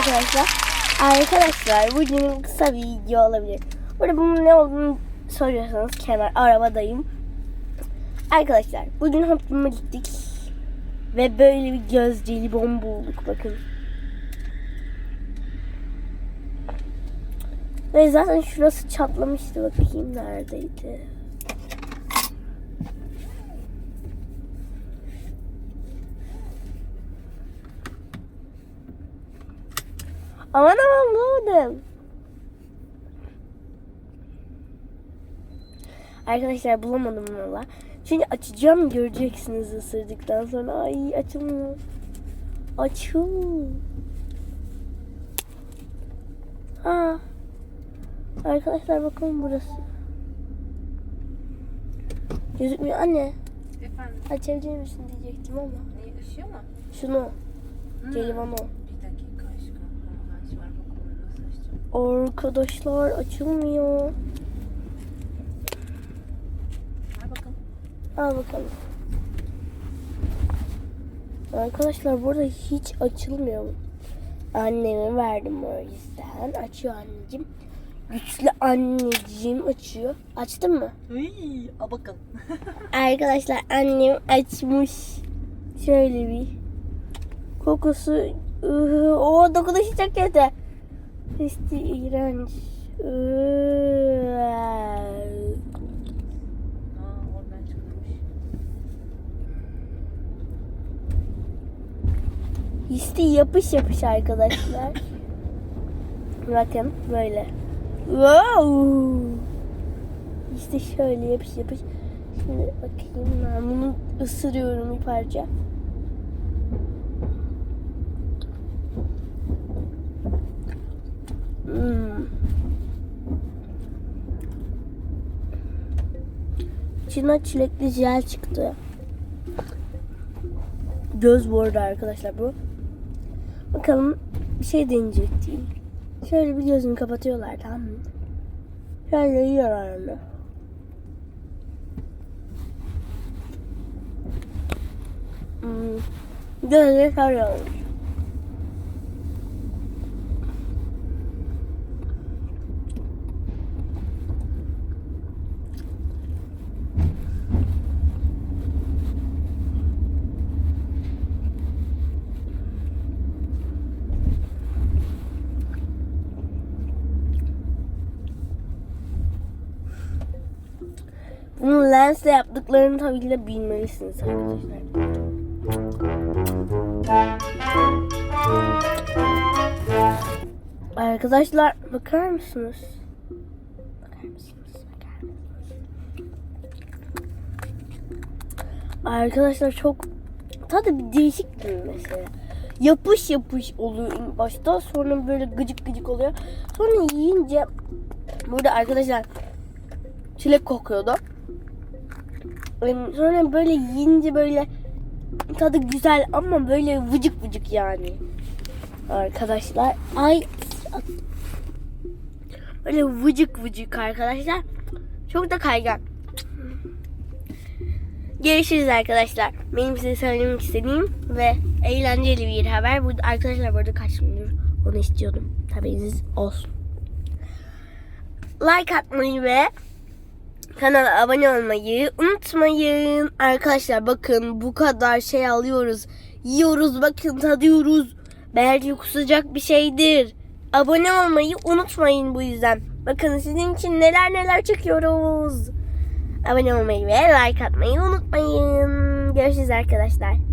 arkadaşlar. Arkadaşlar bugün kısa bir video olabilir. Burada bunun ne olduğunu soruyorsanız kenar arabadayım. Arkadaşlar bugün Hamburg'a gittik. Ve böyle bir göz jelibon bulduk bakın. Ve zaten şurası çatlamıştı bakayım neredeydi. Aman aman bulamadım. Arkadaşlar bulamadım valla. Çünkü açacağım göreceksiniz ısırdıktan sonra. Ay açılmıyor. Açıl. Ha. Arkadaşlar bakın burası. Gözükmüyor anne. Efendim, Açabilir misin diyecektim ama. ne ışıyor mu? Şunu. Hmm. Jelibonu. Bir Arkadaşlar açılmıyor. Bakalım. Al bakalım. Arkadaşlar burada hiç açılmıyor. Anneme verdim o yüzden. Açıyor anneciğim. Güçlü anneciğim açıyor. Açtın mı? Iy, al bakalım. Arkadaşlar annem açmış. Şöyle bir. Kokusu. O dokunuşu çok kötü. Sesi iğrenç. İşte yapış yapış arkadaşlar. Bakın böyle. Wow. İşte şöyle yapış yapış. Şimdi bakayım ben bunu ısırıyorum bir parça. Hmm. İçinden çilekli jel çıktı. Göz bu arada arkadaşlar bu. Bakalım bir şey deneyecektim. Şöyle bir gözünü kapatıyorlar tamam mı? Şöyle yiyorlar onu. Hmm. Gözleri sarıyorlar. Bunu lensle yaptıklarını tabii ki de bilmelisiniz arkadaşlar. Arkadaşlar bakar mısınız? Arkadaşlar çok tadı bir değişik bir mesela. Yapış yapış oluyor ilk başta sonra böyle gıcık gıcık oluyor. Sonra yiyince burada arkadaşlar çilek kokuyordu. Sonra böyle yiyince böyle tadı güzel ama böyle vıcık vıcık yani. Arkadaşlar ay böyle vıcık vıcık arkadaşlar. Çok da kaygan. Görüşürüz arkadaşlar. Benim size söylemek istediğim ve eğlenceli bir haber. Burada arkadaşlar burada kaç gündür onu istiyordum. Haberiniz olsun. Like atmayı ve kanala abone olmayı unutmayın. Arkadaşlar bakın bu kadar şey alıyoruz. Yiyoruz bakın tadıyoruz. Belki kusacak bir şeydir. Abone olmayı unutmayın bu yüzden. Bakın sizin için neler neler çekiyoruz. Abone olmayı ve like atmayı unutmayın. Görüşürüz arkadaşlar.